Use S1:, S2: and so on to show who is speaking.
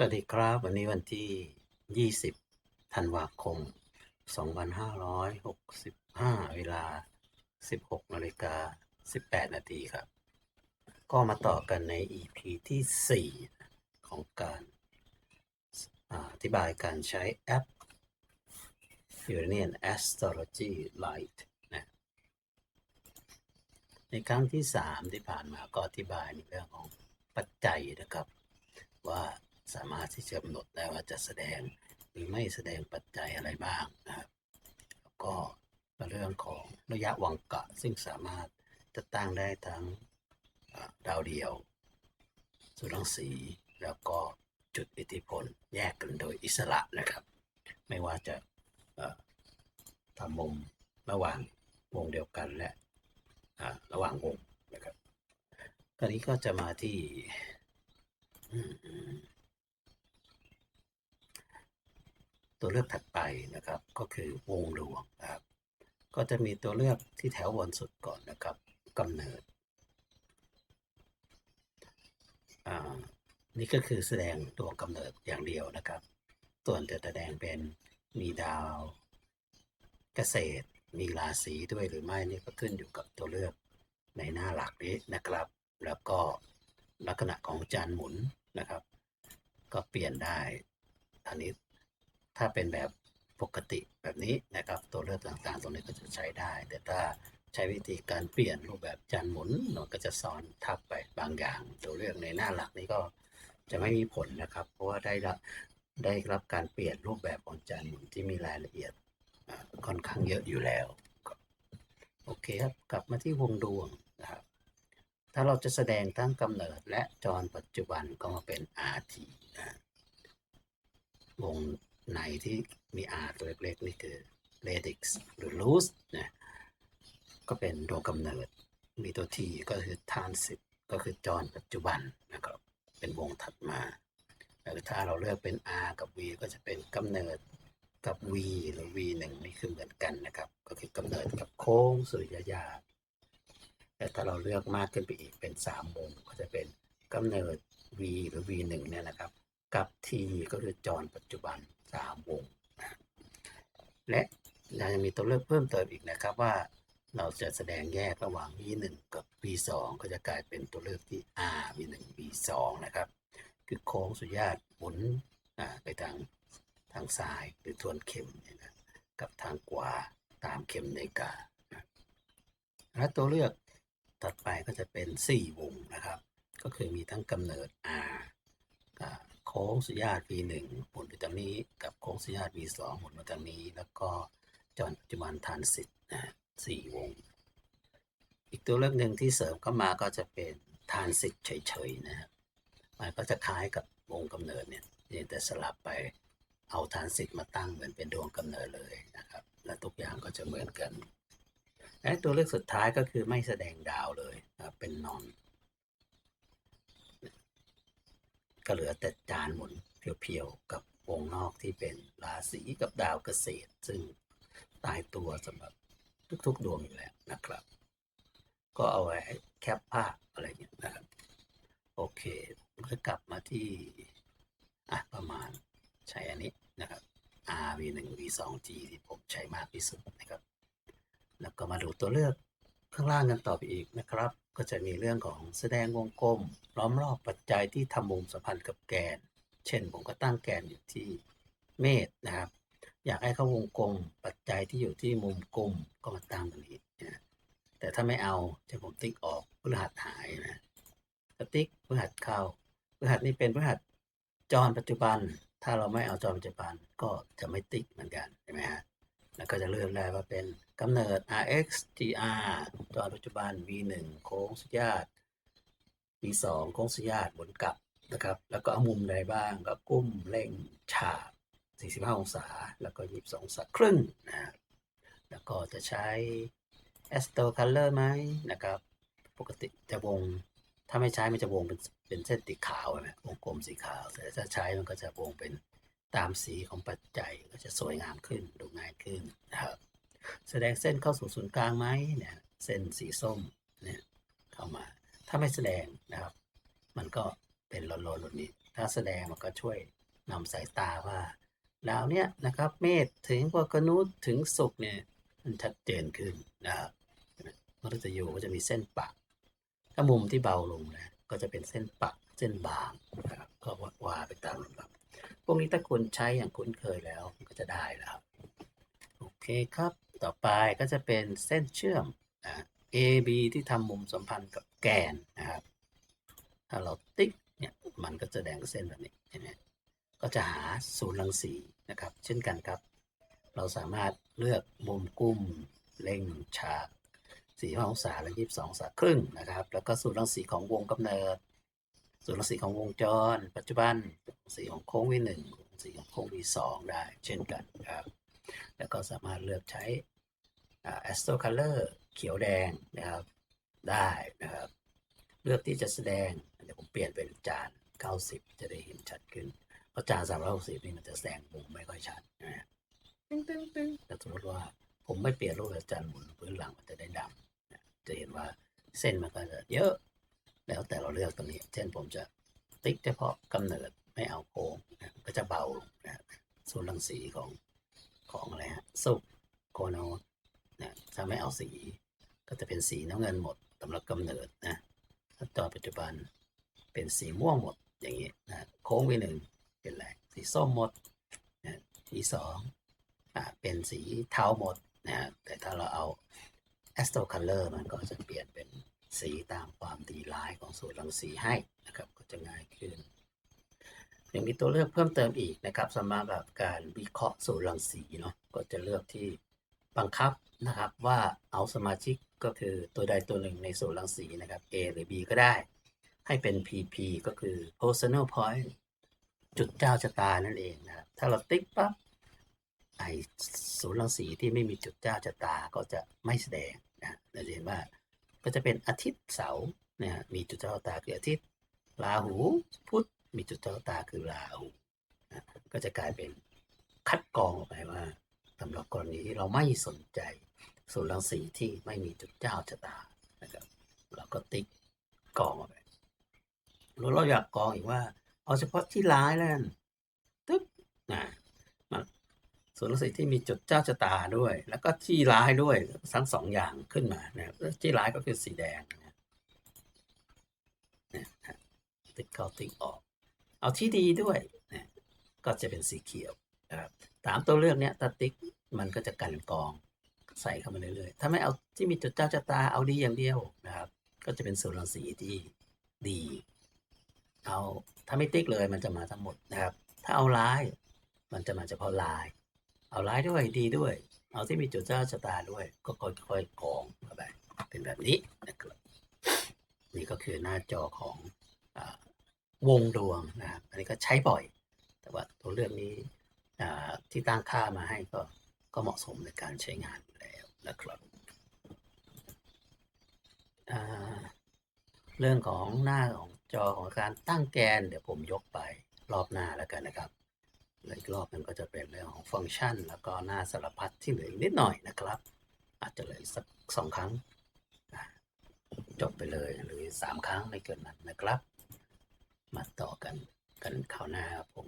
S1: สวัสดีครับ วันนี้วันที่ 20 ธันวาคม 2565 เวลา 16นาฬิกา18 นาทีครับ ก็มาต่อกันใน EP ที่ 4 ของการอ่าอธิบายการใช้แอป Uranian Astrology Lite นะในครั้งที่ 3 ที่ผ่านมาก็อธิบายในเรื่องของปัจจัยนะครับว่า สามารถที่จะกำหนดได้ว่าจะแสดงหรือไม่แสดงปัจจัยอะไรบ้างนะครับแล้วก็เรื่องของระยะวังกะ ซึ่งสามารถจะตั้งได้ทั้งดาวเดียวสุรังสีแล้วก็จุดอิทธิพลแยกกันโดยอิสระนะครับ ไม่ว่าจะทำมุมระหว่างวงเดียวกันและระหว่างวงนะครับตอนนี้ก็จะมาที่ อืม ตัวเลือกถัดไปนะครับ ก็คือวงรวงนะครับ ก็จะมีตัวเลือกที่แถวบนสุดก่อนนะครับกำเนิดนี่ก็คือแสดงตัวกำเนิดอย่างเดียวนะครับ ส่วนจะแสดงเป็นมีดาวเกษตร มีราศีด้วยหรือไม่นี่ก็ขึ้นอยู่กับตัวเลือกในหน้าหลักนี้นะครับ แล้วก็ลักษณะของจานหมุนนะครับ ก็เปลี่ยนได้อันนี้ ถ้าเป็นแบบปกติแบบนี้นะครับ ตัวเลือกต่างๆ ตรงนี้ก็จะใช้ได้ แต่ถ้าใช้วิธีการเปลี่ยนรูปแบบจานหมุนมันก็จะซ้อนทับไปบางอย่าง ตัวเลือกในหน้าหลักนี้ก็จะไม่มีผลนะครับ เพราะว่าได้รับได้รับการเปลี่ยนรูปแบบของจานหมุนที่มีรายละเอียดค่อนข้างเยอะอยู่แล้วโอเคครับกลับมาที่วงดวงนะครับ ถ้าเราจะแสดงทั้งกำเนิดและจรปัจจุบันก็มาเป็น RT นะวง ในที่มี R ตัวเล็กๆนี่คือ radix หรือ loose นะก็เป็นดวกำเนิด มีตัว T ก็คือ transit ก็คือจรปัจจุบันนะครับเป็นวงถัดมาแล้วถ้าเราเลือกเป็น R กับ V ก็จะเป็นกำเนิดกับ V หรือ V1 นี่คือเหมือนกันนะครับ ก็คือกำเนิดกับโค้งสุริยญาแต่ถ้าเราเลือกมากขึ้นไปอีกเป็น3วงก็จะเป็นกำเนิด V หรือ V1 เนี่ยนะครับ กับ T ก็คือจรปัจจุบัน 3วงนะและเรายังมีตัวเลือกเพิ่มเติมอีกนะครับว่าเราจะแสดงแยกระหว่าง V1 กับ V2 ก็จะกลายเป็นตัวเลือกที่ R V1 V2 นะครับ คือโค้งสุริยญาณหมุนไปทางทางซ้ายหรือทวนเข็มเนี่ยนะกับทางขวาตามเข็มนาฬิกาและตัวเลือกถัดไปก็จะเป็น 4 วงนะครับ ก็คือมีทั้งกำเนิด R โค้งสุริยญาณ V1 หมุนไปทางนี้ กับโค้งสุริยญาณ V2 หมุนมาทางนี้ แล้วก็จรปัจจุบันทานสิทธิ์นะสี่วง อีกตัวเลือกหนึ่งที่เสริมเข้ามาก็จะเป็นทานสิทธิ์เฉยๆนะครับมันก็จะคล้ายกับวงกำเนิดเนี่ยแต่สลับไปเอาทานสิทธิ์มาตั้งเหมือนเป็นดวงกำเนิดเลยนะครับ และทุกอย่างก็จะเหมือนกันและตัวเลือกสุดท้ายก็คือไม่แสดงดาวเลยนะเป็นนอน ก็เหลือแต่จานหมุนเพียวๆกับวงนอกที่เป็นราศีกับดาวเกษตร ซึ่งตายตัวสำหรับทุกๆดวงอยู่แล้วนะครับ ก็เอาไว้แคปภาพอะไรอย่างเงี้ยนะครับ โอเคก็กลับมาที่อะประมาณใช้อันนี้นะครับ R V1 V2 G ที่ผมใช้มากที่สุดนะครับ แล้วก็มาดูตัวเลือกข้างล่างกันต่อไปอีกนะครับ ก็จะมีเรื่องของแสดงวงกลมล้อมรอบปัจจัยที่ทำมุมสัมพันธ์กับแกน เช่นผมก็ตั้งแกนอยู่ที่เมษนะครับ อยากให้เขาวงกลมปัจจัยที่อยู่ที่มุมกลมก็มาตั้งตรงนี้นะแต่ถ้าไม่เอาจะผมติ๊กออกพฤหัสหายนะติ๊กพฤหัสเข้าพฤหัสนี่เป็นพฤหัสจรปัจจุบัน ถ้าเราไม่เอาจรปัจจุบันก็จะไม่ติ๊กเหมือนกันใช่ไหมฮะ แล้วก็จะเลือกได้ว่าเป็นกำเนิด RX GR จอปัจจุบัน V1 โค้งสุดยอด V2 โค้งสุดยอดบนกลับนะครับ แล้วก็เอามุมใดบ้างก็กุ้มเล่งฉาบ 45 องศา แล้วก็ 22องศาครึ่งนะแล้วก็จะใช้ Astro Color ไหมนะครับ ปกติจะวง ถ้าไม่ใช้มันจะวงเป็นเป็นเส้นสีขาวนะวงกลมสีขาว แต่ถ้าใช้มันก็จะวงเป็น ตามสีของปัจจัยก็จะสวยงามขึ้นดูง่ายขึ้นนะครับแสดงเส้นเข้าสู่ศูนย์กลางไหมเนี่ยเส้นสีส้มเนี่ยเข้ามา ถ้าไม่แสดงนะครับ มันก็เป็นโลนๆแบบนี้ถ้าแสดงมันก็ช่วยนำสายตาว่าดาวเนี้ยนะครับเมษถึงพวกกนุษถึงศุกร์เนี่ยมันชัดเจนขึ้นนะครับมฤตยูก็จะมีเส้นปะถ้ามุมที่เบาลงนะก็จะเป็นเส้นปะเส้นบางนะครับก็ว่าไปตามลำ วกนี้ถ้าคุณใช้อย่างคุ้นเคยแล้วก็จะได้แล้ว โอเคครับ ต่อไปก็จะเป็นเส้นเชื่อมนะ A B ที่ทำมุมสัมพันธ์กับแกนนะครับ ถ้าเราติ๊กเนี่ยมันก็จะแดงเส้นแบบนี้เห็นไหมก็จะหาศูนย์รังสีนะครับ เช่นกันครับ เราสามารถเลือกมุมกุ้มเล่งฉาก4องศาและ22องศาครึ่งนะครับ แล้วก็ศูนย์รังสีของวงกำเนิด ศูนย์รังสีของวงจร ปัจจุบันศูนย์รังสีของโค้งวีหนึ่งศูนย์รังสีของโค้งวีสองได้ เช่นกันครับ แล้วก็สามารถเลือกใช้แอสโตคัลเลอร์เขียวแดงนะครับได้นะครับ เลือกที่จะแสดงเดี๋ยวผมเปลี่ยนเป็นจาน 90 จะได้เห็นชัดขึ้น เพราะจาน 360 นี่มันจะแสดงมุมไม่ค่อยชัดนะฮะตึ้งตึ้งตึ้งแต่สมมติว่าผมไม่เปลี่ยนรูปแบบจานหมุนพื้นหลังมันจะได้ดำนะจะเห็นว่าเส้นมันก็จะเยอะ แล้วแต่เราเลือกตรงนี้ เช่นผมจะติ๊กเฉพาะกำเนิดไม่เอาโค้งนะก็จะเบาลงนะส่วนรังสีของของอะไรฮะสุกโคโนนะถ้าไม่เอาสีก็จะเป็นสีน้ำเงินหมดสำหรับกำเนิดนะถ้าตอนปัจจุบันเป็นสีม่วงหมดอย่างนี้นะโค้งวีหนึ่งเป็นอะไรสีส้มหมดนะวีสองอ่าเป็นสีเทาหมดนะแต่ถ้าเราเอา Astro Color มันก็จะเปลี่ยนเป็น สีตามความดีร้ายของสูตรรังสีให้นะครับก็จะง่ายขึ้นยังมีตัวเลือกเพิ่มเติมอีกนะครับสำหรับการวิเคราะห์สูตรรังสีเนาะก็จะเลือกที่บังคับนะครับว่าเอาสมาชิกก็คือตัวใดตัวหนึ่งในสูตรรังสีนะครับ A หรือ B ก็ได้ ให้เป็น PP ก็คือ personal point จุดเจ้าชะตานั่นเองนะครับถ้าเราติ๊กปั๊บไอศูนย์รังสีที่ไม่มีจุดเจ้าชะตาก็จะไม่แสดงนะเราจะเห็นว่า ก็จะเป็นอาทิตย์เสาร์นะฮะมีจุดเจ้าตาคืออาทิตย์ราหูพุธมีจุดเจ้าตาคือราหูนะก็จะกลายเป็นคัดกรองออกไปว่าสำหรับกรณีที่เราไม่สนใจศูนรังสีที่ไม่มีจุดเจ้าชะตานะครับเราก็ติ๊กกองออกไปแล้วเราอยากกองอีกว่า เอาเฉพาะที่ร้ายแล้วกันตึ๊บนะ ส่วนรังสีที่มีจุดเจ้าชะตาด้วย แล้วก็ที่ร้ายด้วยทั้งสองอย่างขึ้นมานะครับที่ร้ายก็คือสีแดงนะนะฮะติ๊กเข้าติ๊กออก เอาที่ดีด้วยนะก็จะเป็นสีเขียวนะครับสามตัวเลือกเนี้ยถ้าติ๊กมันก็จะกันกองใส่เข้ามาเรื่อยๆ ถ้าไม่เอาที่มีจุดเจ้าชะตาเอาดีอย่างเดียวนะครับ ก็จะเป็นส่วนรังสีที่ดี เอาถ้าไม่ติ๊กเลยมันจะมาทั้งหมดนะครับ ถ้าเอาร้าย มันจะมาเฉพาะลาย เอาร้ายด้วยดีด้วย เอาที่มีจุดเจ้าชะตาด้วย ก็ค่อยๆกองเข้าไปเป็นแบบนี้นะครับนี่ก็คือหน้าจอของอวงดวงนะครับอันนี้ก็ใช้บ่อย แต่ว่าตัวเลือกนี้ที่ตั้งค่ามาให้ก็ก็เหมาะสมในการใช้งานแล้วนะครับเรื่องของหน้าของจอของการตั้งแกน เดี๋ยวผมยกไปรอบหน้าแล้วกันนะครับ และอีกรอบหนึงก็จะเป็นเรื่องของฟังก์ชัน แล้วก็หน้าสารพัดที่เหลืออีกนิดหน่อยนะครับ อาจจะเหลือสักสองครั้ง จบไปเลยหรือสามครั้งไม่เกินนั้นนะครับ มาต่อกันกันคราวหน้าครับผม